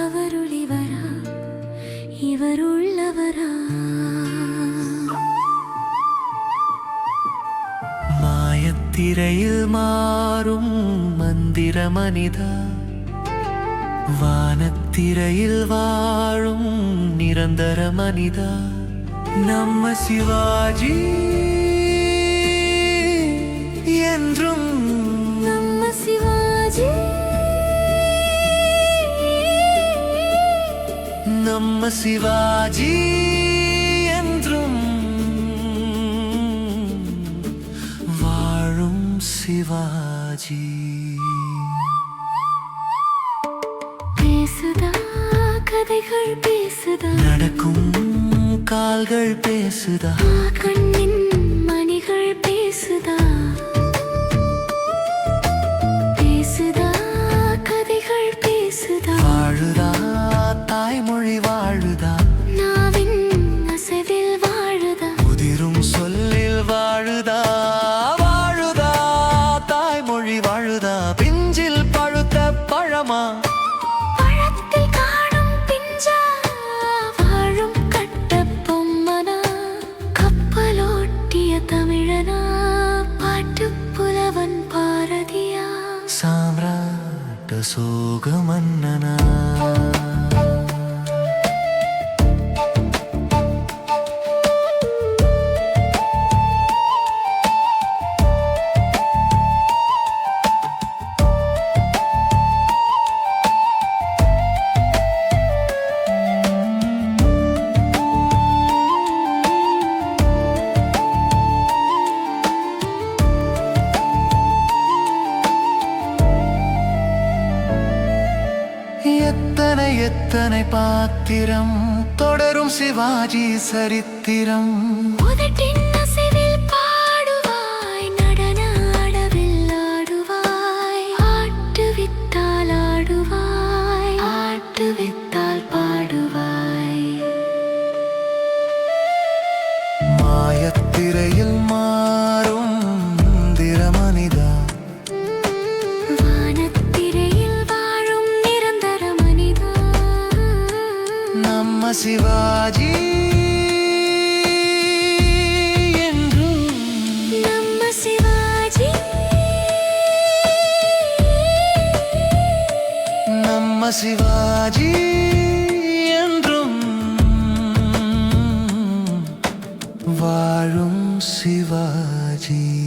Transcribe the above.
அவருளிவரா இவருள்ளவரா. மாயத்திரையில் மாறும் மந்திர மனிதா வானத்திரையில் வாழும் நிரந்தர மனிதா. நம்ம சிவாஜி நம்ம சிவாஜி என்றும் வாழும் சிவாஜி பேசுதா கதைகள் பேசுதா. நடக்கும் கால்கள் பேசுதா. சோக மன்னனா எத்தனை பாத்திரம் தொடரும் சிவாஜி சரித்திரம்? உதட்டின் அசைவில் நம்ம சிவாஜி சிவாஜி என்றும். வாழும் சிவாஜி.